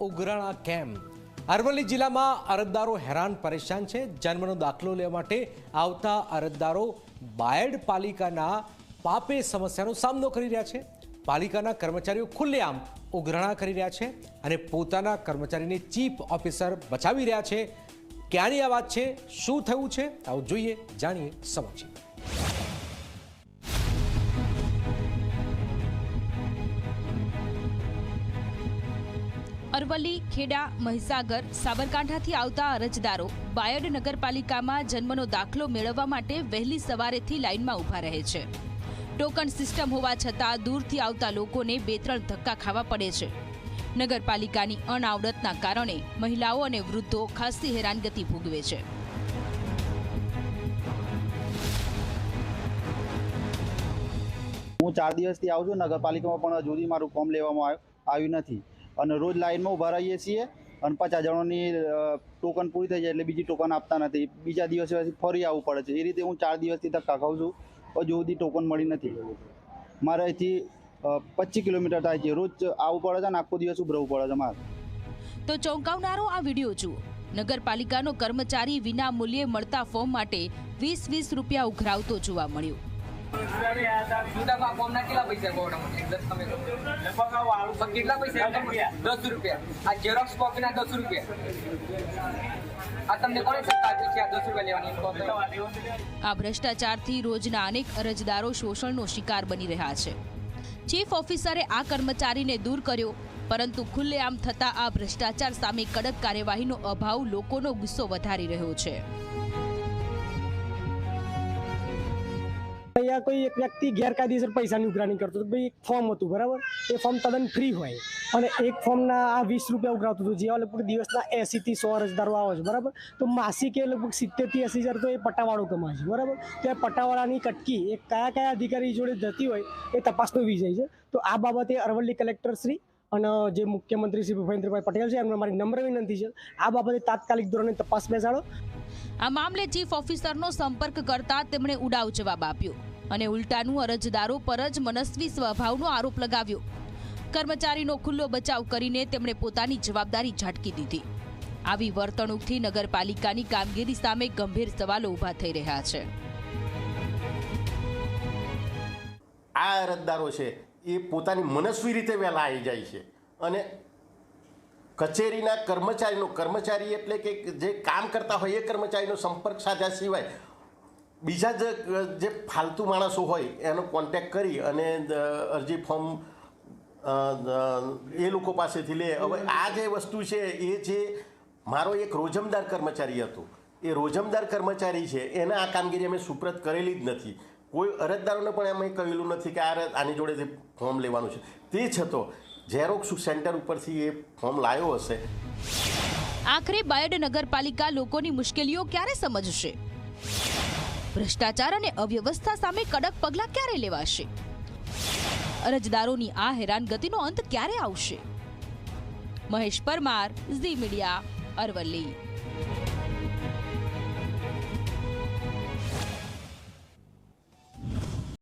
ઉઘરાણા camp Aravalli જિલ્લામાં અરજદારો હેરાન પરેશાન છે. જન્મનો દાખલો લેવા માટે આવતા અરજદારો બાયડ પાલિકાના પાપે સમસ્યાનો સામનો કરી રહ્યા છે. પાલિકાના કર્મચારીઓ ખુલ્લેઆમ ઉઘરાણા કરી રહ્યા છે અને પોતાના કર્મચારીને ચીફ ઓફિસર બચાવી રહ્યા છે. ક્યાંની આ વાત છે? શું થયું છે? આવું જોઈએ, જાણીએ સમજીએ અરવલ્લી, ખેડા, મહીસાગર, સાબરકાંઠાથી આવતા અરજદારો બાયડ નગરપાલિકામાં જન્મનો દાખલો મેળવવા માટે વહેલી સવારેથી લાઇનમાં ઊભા રહે છે. ટોકન સિસ્ટમ હોવા છતાં દૂરથી આવતા લોકોને બે ત્રણ ધક્કા ખાવા પડે છે. નગરપાલિકાની અનાવડતના કારણે મહિલાઓ અને વૃદ્ધો ખાસ્સી હેરાનગતિ ભોગવે છે. હું ચાર દિવસથી આવું છું. નગરપાલિકામાં પણ હજુ મારું ફોર્મ લેવામાં આવ્યું નથી. અને રોજ લાઇનમાં ઊભા રહીએ છીએ અને પચાસ જણોની ટોકન પૂરી થઈ જાય એટલે બીજી ટોકન આપતા નથી. બીજા દિવસે પછી ફરી આવવું પડે છે. એ રીતે હું ચાર દિવસથી ધક્કા ખાઉં છું. હજુ સુધી ટોકન મળી નથી. મારે અહીંથી પચીસ કિલોમીટર થાય છે. રોજ આવવું પડે છે અને આખો દિવસ ઉભરવું પડે છે મારે. તો ચોંકાવનારો આ વીડિયો જુઓ. નગરપાલિકાનો કર્મચારી વિના મૂલ્યે મળતા ફોર્મ માટે વીસ વીસ રૂપિયા ઉઘરાવતો જોવા મળ્યો. આ? આ ભ્રષ્ટાચારથી રોજના અનેક અરજદારો શોષણનો શિકાર બની રહ્યા છે ચીફ ઓફિસરે આ કર્મચારીને દૂર કર્યો, પરંતુ ખુલ્લેઆમ થતા આ ભ્રષ્ટાચાર સામે કડક કાર્યવાહીનો અભાવ લોકોનો ગુસ્સો વધારી રહ્યો છે અહીંયા કોઈ એક વ્યક્તિ ગેરકાયદેસર પૈસાની ઉઘરાણી કરતો હતો ભાઈ એક ફોર્મ હતું બરાબર એ ફોર્મ તદ્દન ફ્રી હોય અને એક ફોર્મના આ વીસ રૂપિયા ઉઘરાવતું હતું જેવા લગભગ દિવસના એંસીથી સો અરજદારો આવે છે બરાબર તો માસિકે લગભગ સિત્તેર એંસી એસી હજાર તો એ પટ્ટાવાળો કમાય છે બરાબર તો એ પટ્ટાવાળાની કટકી એ કયા કયા અધિકારી જોડે જતી હોય એ તપાસનો વિષય છે તો આ બાબતે અરવલ્લી કલેક્ટર શ્રી અને જે મુખ્યમંત્રી શ્રી ભૂપેન્દ્રભાઈ પટેલ છે એમને મારી નમ્ર વિનંતી છે આ બાબતે તાત્કાલિક ધોરણે તપાસ બેસાડો આ મામલે ચીફ ઓફિસરનો સંપર્ક કરતા તેમણે ઉડાવ જવાબ આપ્યો. અને ઉલટાનું અરજદારો પર જ મનસ્વી સ્વભાવનો આરોપ લગાવ્યો. કર્મચારીનો ખુલ્લો બચાવ કરીને તેમણે પોતાની જવાબદારી ઝાટકી દીધી. આવી વર્તણૂકથી નગરપાલિકાની કામગીરી સામે ગંભીર સવાલો ઊભા થઈ રહ્યા છે. આ અરજદારો છે, એ પોતાની મનસ્વી રીતે વહેલા આવી જાય છે. અને કચેરીના કર્મચારીનો, કર્મચારી એટલે કે જે કામ કરતા હોય એ કર્મચારીનો સંપર્ક સાધ્યા સિવાય બીજા જ જે ફાલતુ માણસો હોય, એનો કોન્ટેક્ટ કરી અને અરજી ફોર્મ એ લોકો પાસેથી લે. હવે આ જે વસ્તુ છે, એ જે મારો એક રોજમદાર કર્મચારી હતો, એ રોજમદાર કર્મચારી છે, એને આ કામગીરી અમે સુપ્રત કરેલી જ નથી. કોઈ અરજદારોને પણ એમ કહેલું નથી કે આ આની જોડેથી ફોર્મ લેવાનું છે. તે છતાં ઝેરોક્સ સેન્ટર ઉપરથી એ ફોર્મ લાવ્યો હશે. આખરે બાયડ નગરપાલિકા લોકોની મુશ્કેલીઓ ક્યારે સમજશે? ભ્રષ્ટાચાર અને અવ્યવસ્થા સામે કડક પગલાં ક્યારે લેવાશે? અરજદારોની આ હેરાનગતિનો અંત ક્યારે આવશે? મહેશ પરમાર, ઝી મીડિયા, અરવલ્લી.